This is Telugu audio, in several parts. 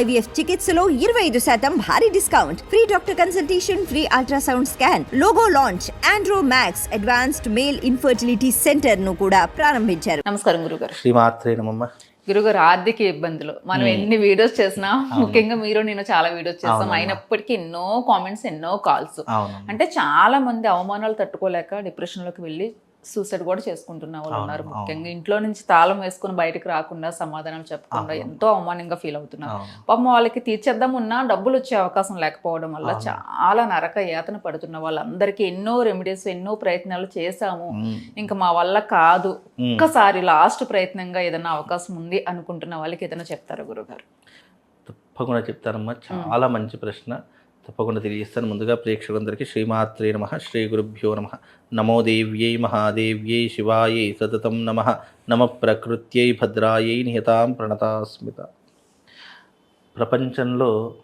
ఐవీఎఫ్ చికిత్సలో ఇరవై ఐదు శాతం భారీ discount. Free doctor consultation free ultrasound scan. Logo launch Andro Max advanced male infertility సెంటర్ను కూడా ప్రారంభించారు. నమస్కారం గురుగారు. శ్రీమాత్రే నమమ్మ గురుగారు ఆర్థిక ఇబ్బందులు. మనం ఎన్ని వీడియోస్ చేసినా ముఖ్యంగా మీరు నేను చాలా వీడియోస్ చేస్తాం. అయినప్పటికీ ఎన్నో కామెంట్స్ ఎన్నో కాల్స్ అంటే చాలా మంది అవమానాలు తట్టుకోలేక డిప్రెషన్లోకి వెళ్ళి సూసైడ్ కూడా చేసుకుంటున్న వాళ్ళు ఉన్నారు. ముఖ్యంగా ఇంట్లో నుంచి తాళం వేసుకుని బయటకు రాకుండా సమాధానం చెప్పకుండా. ఎంతో అవమానంగా ఫీల్ అవుతున్నారు. పాపం వాళ్ళకి తీర్చేద్దాం ఉన్నా డబ్బులు వచ్చే అవకాశం లేకపోవడం వల్ల. చాలా నరక యాతన పడుతున్న వాళ్ళందరికీ ఎన్నో రెమెడీస్ ఎన్నో ప్రయత్నాలు చేశాము ఇంకా మా వల్ల కాదు. ఒక్కసారి లాస్ట్ ప్రయత్నంగా ఏదైనా అవకాశం ఉంది అనుకుంటున్న వాళ్ళకి ఏదైనా చెప్తారు గురుగారు తప్పకుండా చెప్తానమ్మా చాలా మంచి ప్రశ్న తప్పకుండా తెలియజేస్తాను. ముందుగా ప్రేక్షకులందరికీ శ్రీమాత్రే నమ శ్రీ గురుభ్యో నమ. నమో దేవ్యై మహాదేవ్యై శివాయై సతతం నమ. నమ ప్రకృత్యై భద్రాయై నిహతాం ప్రణతాస్మిత. ప్రపంచంలో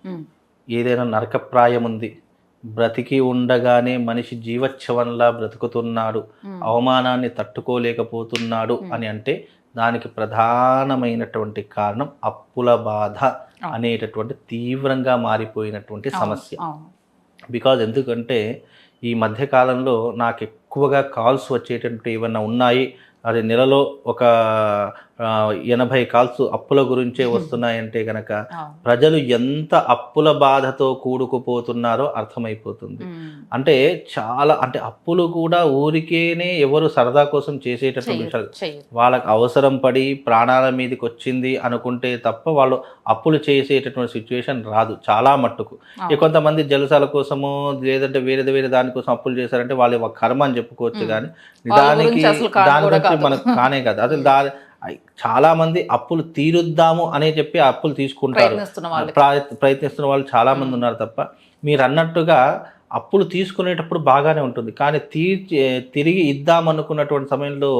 ఏదైనా నరకప్రాయం ఉంది. బ్రతికి ఉండగానే మనిషి జీవచ్ఛవంలా బ్రతుకుతున్నాడు. అవమానాన్ని తట్టుకోలేకపోతున్నాడు అని అంటే దానికి ప్రధానమైనటువంటి కారణం అప్పుల బాధ. అనేటటువంటి తీవ్రంగా మారిపోయినటువంటి సమస్య. బికాజ్ ఎందుకంటే ఈ మధ్య కాలంలో నాకు ఎక్కువగా కాల్స్ వచ్చేటటువంటి ఏమన్నా ఉన్నాయి అది నెలలో ఒక ఎనభై కాల్స్ అప్పుల గురించే వస్తున్నాయంటే గనక అవును. ప్రజలు ఎంత అప్పుల బాధతో కూడుకుపోతున్నారో అర్థమైపోతుంది అంటే చాలా అంటే అప్పులు కూడా ఊరికేనే ఎవరు సరదా కోసం చేసేటటువంటి విషయాలు. వాళ్ళకి అవసరం పడి ప్రాణాల మీదకి వచ్చింది అనుకుంటే తప్ప వాళ్ళు అప్పులు చేసేటటువంటి సిచ్యువేషన్ రాదు చాలా మట్టుకు కొంతమంది జలసాల కోసమో లేదంటే వేరే వేరే దానికోసం అప్పులు చేశారంటే వాళ్ళ ఒక కర్మ అని చెప్పుకోవచ్చు. కానీ దానికి దాని కూడా గురించి కాదు. మనకు కానే కాదు. అసలు దా చాలా మంది అప్పులు తీరుద్దాము అనే చెప్పి అప్పులు తీసుకుంటారు. ప్రయత్నిస్తున్న వాళ్ళు చాలా మంది ఉన్నారు తప్ప. మీరు అన్నట్టుగా అప్పులు తీసుకునేటప్పుడు బాగానే ఉంటుంది కానీ తీర్చి తిరిగి ఇద్దామనుకున్నటువంటి సమయంలో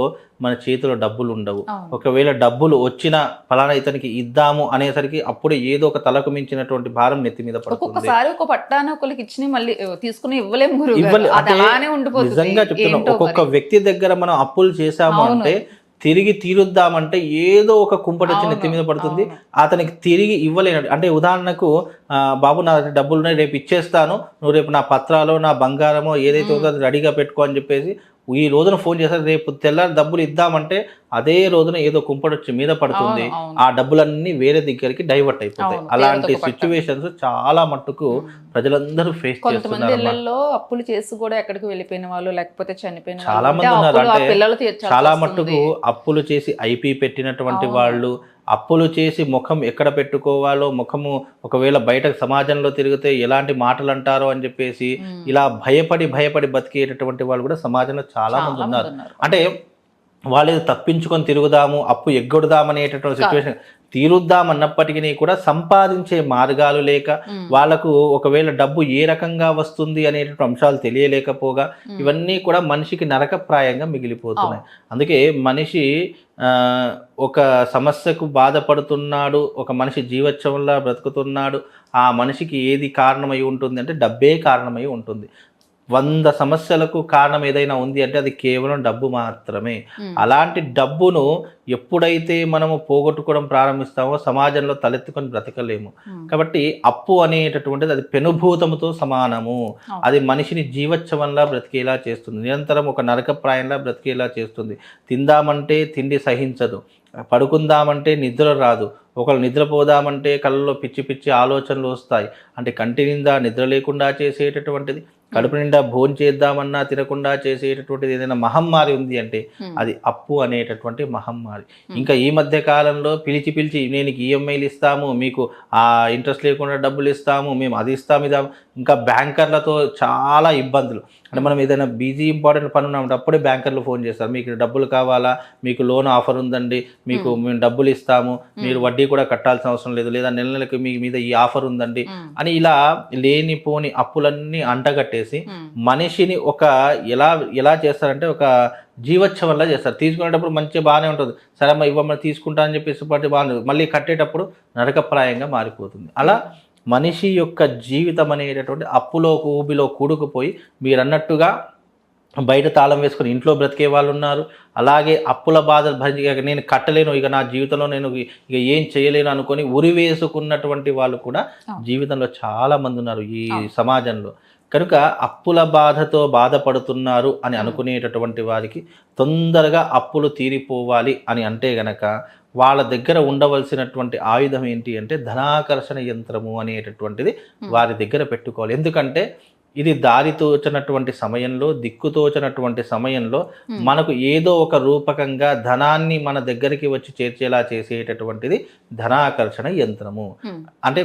మన చేతిలో డబ్బులు ఉండవు. ఒకవేళ డబ్బులు వచ్చినా ఫలానా ఇతనికి ఇద్దాము అనేసరికి అప్పుడే ఏదో ఒక తలకు మించినటువంటి భారం నెత్తి మీద పడుతుంది ఒక్కొక్కసారి ఒక పట్టాన ఒకరికి ఇచ్చి మళ్ళీ తీసుకుని ఇవ్వలేము నిజంగా చెప్తున్నా ఒక్కొక్క. వ్యక్తి దగ్గర మనం అప్పులు అవును. అంటే తిరిగి తీరుద్దామంటే ఏదో ఒక కుంపటి వచ్చి నెత్తి మీద పడుతుంది. అతనికి తిరిగి ఇవ్వలేనట్టు అంటే ఉదాహరణకు బాబు నా డబ్బులు రేపు ఇచ్చేస్తాను. నువ్వు రేపు నా పత్రాలు నా బంగారమో ఏదైతే ఉందో అది రెడీగా పెట్టుకో అని చెప్పేసి ఈ రోజున ఫోన్ చేస్తారు రేపు తెల్లారి డబ్బులు ఇద్దామంటే అదే రోజున ఏదో కుంపటి వచ్చి మీద పడుతుంది. ఆ డబ్బులన్నీ వేరే దగ్గరికి డైవర్ట్ అయిపోతాయి అలాంటి. సిచ్యువేషన్స్ చాలా మట్టుకు ప్రజలందరూ ఫేస్ కొంతమంది. ఇళ్ళలో అప్పులు చేసి కూడా ఎక్కడికి వెళ్ళిపోయిన వాళ్ళు లేకపోతే చనిపోయిన చాలా మంది ఉన్నారు అంటే చాలా. మట్టుకు అప్పులు చేసి ఐపీ పెట్టినటువంటి. వాళ్ళు అప్పులు చేసి ముఖం ఎక్కడ పెట్టుకోవాలో ముఖము ఒకవేళ బయట సమాజంలో తిరిగితే ఎలాంటి మాటలు అంటారో అని చెప్పేసి. ఇలా భయపడి భయపడి బతికేటటువంటి వాళ్ళు కూడా సమాజంలో చాలా మంది ఉన్నారు. అంటే వాళ్ళు తప్పించుకొని తిరుగుదాము అప్పు ఎగ్గొడదాం అనేటటువంటి సిచ్యువేషన్ తీరుద్దాం అన్నప్పటికీ కూడా సంపాదించే మార్గాలు లేక. వాళ్ళకు ఒకవేళ డబ్బు ఏ రకంగా వస్తుంది అనేటువంటి అంశాలు తెలియలేకపోగా. ఇవన్నీ కూడా మనిషికి నరకప్రాయంగా మిగిలిపోతున్నాయి అందుకే మనిషి ఒక సమస్యకు బాధపడుతున్నాడు ఒక మనిషి జీవోత్సవంలా బ్రతుకుతున్నాడు ఆ మనిషికి ఏది కారణమై ఉంటుంది అంటే డబ్బే కారణమై ఉంటుంది వంద సమస్యలకు కారణం ఏదైనా ఉంది అంటే అది కేవలం డబ్బు మాత్రమే. అలాంటి డబ్బును ఎప్పుడైతే మనము పోగొట్టుకోవడం ప్రారంభిస్తామో సమాజంలో తలెత్తుకొని బ్రతకలేము. కాబట్టి అప్పు అనేటటువంటిది అది పెనుభూతముతో సమానము. అది మనిషిని జీవచ్ఛవంలా బ్రతికేలా చేస్తుంది. నిరంతరం ఒక నరకప్రాయంలా బ్రతికేలా చేస్తుంది. తిందామంటే తిండి సహించదు. పడుకుందామంటే నిద్ర రాదు. ఒకళ్ళు నిద్రపోదామంటే కళ్ళలో పిచ్చి పిచ్చి ఆలోచనలు వస్తాయి. అంటే కంటి నిండా నిద్ర లేకుండా చేసేటటువంటిది. కడుపు నిండా భోజనం చేద్దామన్నా తినకుండా చేసేటటువంటిది ఏదైనా మహమ్మారి ఉంది అంటే. అది అప్పు అనేటటువంటి మహమ్మారి. ఇంకా ఈ మధ్య కాలంలో పిలిచి పిలిచి నేను ఈఎంఐలు ఇస్తాము మీకు ఆ ఇంట్రెస్ట్ లేకుండా డబ్బులు ఇస్తాము మేము అది ఇస్తాము ఇది ఇంకా బ్యాంకర్లతో చాలా ఇబ్బందులు. అంటే మనం ఏదైనా బిజీ ఇంపార్టెంట్ పని ఉన్నప్పుడు అప్పుడే బ్యాంకర్లు ఫోన్ చేస్తారు మీకు డబ్బులు కావాలా? మీకు లోన్ ఆఫర్ ఉందండి మీకు మేము డబ్బులు ఇస్తాము మీరు వడ్డీ కూడా కట్టాల్సిన అవసరం లేదు లేదా నెల నెలకు మీ మీద ఈ ఆఫర్ ఉందండి. అని ఇలా లేనిపోని అప్పులన్నీ అంటగట్టేసి ఉమ్. మనిషిని ఒక ఎలా ఎలా చేస్తారంటే ఒక జీవోత్సవంలా చేస్తారు తీసుకునేటప్పుడు మంచిగా బాగానే ఉంటుంది సరే అమ్మ ఇవ్వమని తీసుకుంటా అని చెప్పేసి పట్టి బాగుంటుంది మళ్ళీ కట్టేటప్పుడు నరకప్రాయంగా మారిపోతుంది అలా మనిషి యొక్క జీవితం అనేటటువంటి అప్పులో ఊబిలో కూడుకుపోయి మీరు అన్నట్టుగా బయట తాళం వేసుకొని ఇంట్లో బ్రతికే వాళ్ళు ఉన్నారు అలాగే అప్పుల బాధ భరించి నేను కట్టలేను ఇక నా జీవితంలో నేను ఇక ఏం చేయలేను అనుకొని ఉరి వేసుకున్నటువంటి వాళ్ళు కూడా. జీవితంలో చాలా మంది ఉన్నారు ఈ. సమాజంలో కనుక అప్పుల బాధతో బాధపడుతున్నారు అని అనుకునేటటువంటి వారికి తొందరగా అప్పులు తీరిపోవాలి అని అంటే గనక వాళ్ళ దగ్గర ఉండవలసినటువంటి ఆయుధం ఏంటి అంటే ధనాకర్షణ యంత్రము అనేటటువంటిది. వారి దగ్గర పెట్టుకోవాలి ఎందుకంటే ఇది దారి తోచనటువంటి సమయంలో దిక్కుతోచనటువంటి సమయంలో. మనకు ఏదో ఒక రూపకంగా ధనాన్ని మన దగ్గరికి వచ్చి చేర్చేలా చేసేటటువంటిది ధనాకర్షణ యంత్రము. అంటే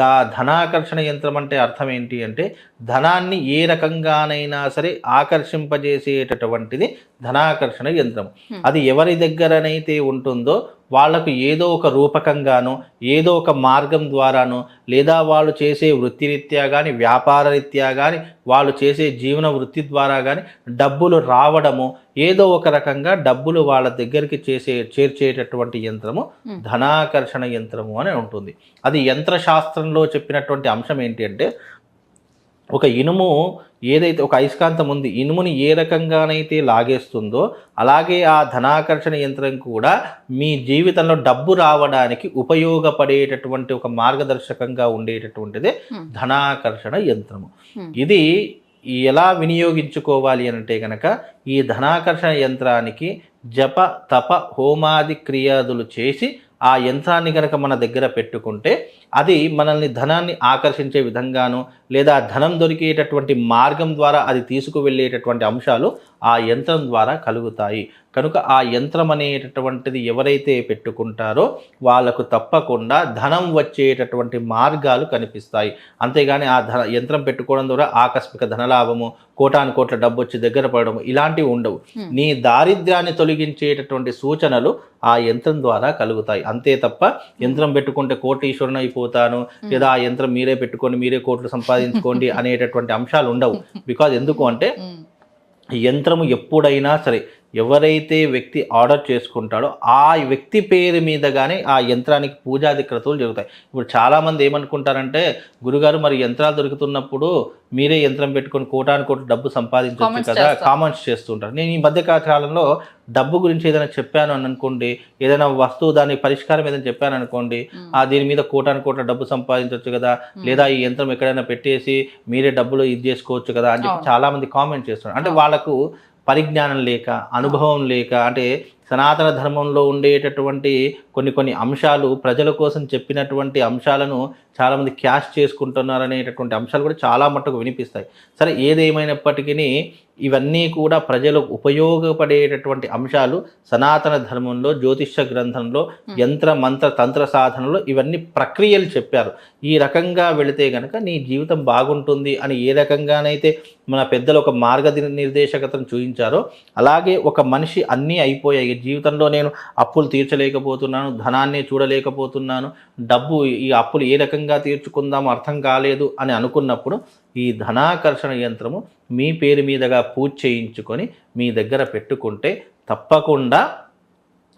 దా ధనాకర్షణ యంత్రం అంటే అర్థం ఏంటి అంటే ధనాన్ని ఏ రకంగానైనా సరే ఆకర్షింపజేసేటటువంటిది ధనాకర్షణ యంత్రం. అది ఎవరి దగ్గరనైతే ఉంటుందో వాళ్ళకు ఏదో ఒక రూపకంగానో ఏదో ఒక మార్గం ద్వారానో లేదా వాళ్ళు చేసే వృత్తిరీత్యా కానీ వ్యాపార రీత్యా కానీ వాళ్ళు చేసే జీవన వృత్తి ద్వారా కానీ డబ్బులు రావడము ఏదో ఒక రకంగా డబ్బులు వాళ్ళ దగ్గరికి చేసే చేర్చేటటువంటి యంత్రము. ధనాకర్షణ యంత్రము అని ఉంటుంది అది యంత్రశాస్త్రంలో చెప్పినటువంటి అంశం ఏంటి అంటే ఒక ఇనుము ఏదైతే ఒక అయస్కాంతం ఉంది ఇనుముని ఏ రకంగానైతే లాగేస్తుందో అలాగే ఆ ధనాకర్షణ యంత్రం కూడా మీ జీవితంలో డబ్బు రావడానికి ఉపయోగపడేటటువంటి ఒక మార్గదర్శకంగా ఉండేటటువంటిదే. ధనాకర్షణ యంత్రము. ఇది ఎలా వినియోగించుకోవాలి అంటే కనుక ఈ ధనాకర్షణ యంత్రానికి జప తప హోమాది క్రియాదులు చేసి ఆ యంత్రాన్ని కనుక మన దగ్గర పెట్టుకుంటే అది మనల్ని ధనాన్ని ఆకర్షించే విధంగాను లేదా ధనం దొరికేటటువంటి మార్గం ద్వారా అది తీసుకువెళ్ళేటటువంటి అంశాలు ఆ యంత్రం ద్వారా కలుగుతాయి. కనుక ఆ యంత్రం అనేటటువంటిది ఎవరైతే పెట్టుకుంటారో వాళ్ళకు తప్పకుండా ధనం వచ్చేటటువంటి మార్గాలు కనిపిస్తాయి. అంతేగాని ఆ ధన యంత్రం పెట్టుకోవడం ద్వారా ఆకస్మిక ధనలాభము కోటాను కోట్ల డబ్బు వచ్చి దగ్గర పడడం ఇలాంటివి ఉండవు. నీ దారిద్ర్యాన్ని తొలగించేటటువంటి సూచనలు ఆ యంత్రం ద్వారా కలుగుతాయి. అంతే తప్ప యంత్రం పెట్టుకుంటే కోటీశ్వరుని అయిపోతాను లేదా ఆ యంత్రం మీరే పెట్టుకొని మీరే కోట్లు సంపాదించుకోండి అనేటటువంటి అంశాలు ఉండవు బికాజ్ ఎందుకు అంటే యంత్రము ఎప్పుడైనా సరే ఎవరైతే వ్యక్తి ఆర్డర్ చేసుకుంటాడో ఆ వ్యక్తి పేరు మీదగానే ఆ యంత్రానికి పూజాది క్రతువులు జరుగుతాయి ఇప్పుడు చాలామంది ఏమనుకుంటారంటే గురుగారు మరి యంత్రాలు దొరుకుతున్నప్పుడు మీరే యంత్రం పెట్టుకొని కోటాను కోటి డబ్బు సంపాదించవచ్చు కదా. కామెంట్స్ చేస్తుంటారు నేను ఈ మధ్య కాలంలో డబ్బు గురించి ఏదైనా చెప్పాను అని అనుకోండి ఏదైనా వస్తువు దాని పరిష్కారం ఏదైనా చెప్పాను అనుకోండి ఆ దీని మీద కోటాను కోట్ల డబ్బు సంపాదించవచ్చు కదా లేదా ఈ యంత్రం ఎక్కడైనా పెట్టేసి మీరే డబ్బులు ఇది చేసుకోవచ్చు కదా అని చెప్పి అవును. చాలా మంది కామెంట్ చేస్తున్నారు అంటే. వాళ్ళకు పరిజ్ఞానం లేక అనుభవం లేక అంటే సనాతన ధర్మంలో ఉండేటటువంటి కొన్ని కొన్ని అంశాలు ప్రజల కోసం చెప్పినటువంటి అంశాలను చాలామంది క్యాష్ చేసుకుంటున్నారు అనేటటువంటి అంశాలు కూడా చాలా మట్టుకు వినిపిస్తాయి. సరే ఏదేమైనప్పటికీ ఇవన్నీ కూడా ప్రజలకు ఉపయోగపడేటటువంటి అంశాలు సనాతన ధర్మంలో జ్యోతిష గ్రంథంలో యంత్ర మంత్ర తంత్ర సాధనలో ఇవన్నీ ప్రక్రియలు చెప్పారు. ఈ రకంగా వెళితే గనక నీ జీవితం బాగుంటుంది అని ఏ రకంగానైతే మన పెద్దలు ఒక మార్గ నిర్దేశకతను చూపించారో అలాగే ఒక మనిషి అన్నీ అయిపోయాయి. జీవితంలో నేను అప్పులు తీర్చలేకపోతున్నాను ధనాన్ని చూడలేకపోతున్నాను డబ్బు ఈ అప్పులు ఏ రకంగా తీర్చుకుందామో అర్థం కాలేదు అని అనుకున్నప్పుడు ఈ ధనాకర్షణ యంత్రము మీ పేరు మీదగా పూజ చేయించుకొని మీ దగ్గర పెట్టుకుంటే తప్పకుండా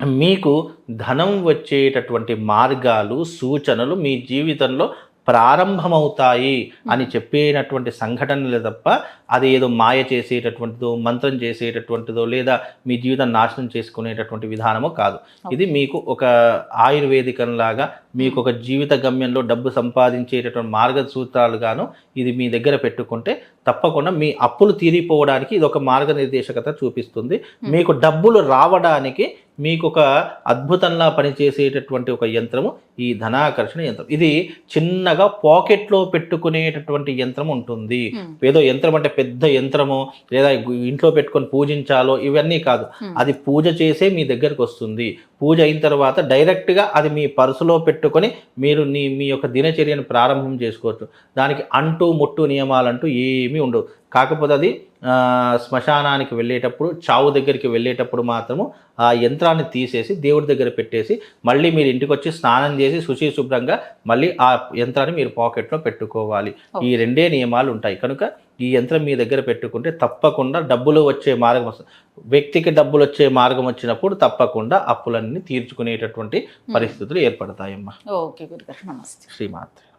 మీకు ధనం వచ్చేటటువంటి మార్గాలు సూచనలు మీ జీవితంలో ప్రారంభమవుతాయి అని చెప్పేటటువంటి సంఘటనలే తప్ప అది ఏదో మాయ చేసేటటువంటిదో మంత్రం చేసేటటువంటిదో లేదా మీ జీవితం నాశనం చేసుకునేటటువంటి విధానమో కాదు. ఇది మీకు ఒక ఆయుర్వేదికంలాగా మీకు ఒక జీవిత గమ్యంలో డబ్బు సంపాదించేటటువంటి మార్గసూత్రాలుగాను ఇది మీ దగ్గర పెట్టుకుంటే తప్పకుండా మీ అప్పులు తీరిపోవడానికి ఇది ఒక మార్గనిర్దేశకత చూపిస్తుంది. మీకు డబ్బులు రావడానికి మీకు ఒక అద్భుతంలా పనిచేసేటటువంటి ఒక యంత్రము ఈ ధనాకర్షణ యంత్రం. ఇది చిన్నగా పాకెట్లో పెట్టుకునేటటువంటి యంత్రం ఉంటుంది. ఏదో యంత్రం అంటే పెద్ద యంత్రము లేదా ఇంట్లో పెట్టుకొని పూజించాలో ఇవన్నీ కాదు. అది పూజ చేసే మీ దగ్గరకు వస్తుంది. పూజ అయిన తర్వాత డైరెక్ట్గా అది మీ పర్సులో పెట్టుకొని మీరు నీ మీ యొక్క దినచర్యను ప్రారంభం చేసుకోవచ్చు. దానికి అంటూ ముట్టు నియమాలంటూ ఏమీ ఉండవు. కాకపోతే అది శ్మశానానికి వెళ్ళేటప్పుడు చావు దగ్గరికి వెళ్ళేటప్పుడు మాత్రము ఆ యంత్రాన్ని తీసేసి దేవుడి దగ్గర పెట్టేసి మళ్ళీ మీరు ఇంటికి వచ్చి స్నానం చేసి శుచి శుభ్రంగా మళ్ళీ ఆ యంత్రాన్ని మీరు పాకెట్లో పెట్టుకోవాలి. ఈ రెండే నియమాలు ఉంటాయి. కనుక ఈ యంత్రం మీ దగ్గర పెట్టుకుంటే తప్పకుండా డబ్బులు వచ్చే మార్గం వ్యక్తికి డబ్బులు వచ్చే మార్గం వచ్చినప్పుడు తప్పకుండా అప్పులన్నీ తీర్చుకునేటటువంటి పరిస్థితులు ఏర్పడతాయమ్మా. ఓకే గురుగారు. నమస్తే. శ్రీమాత్రి.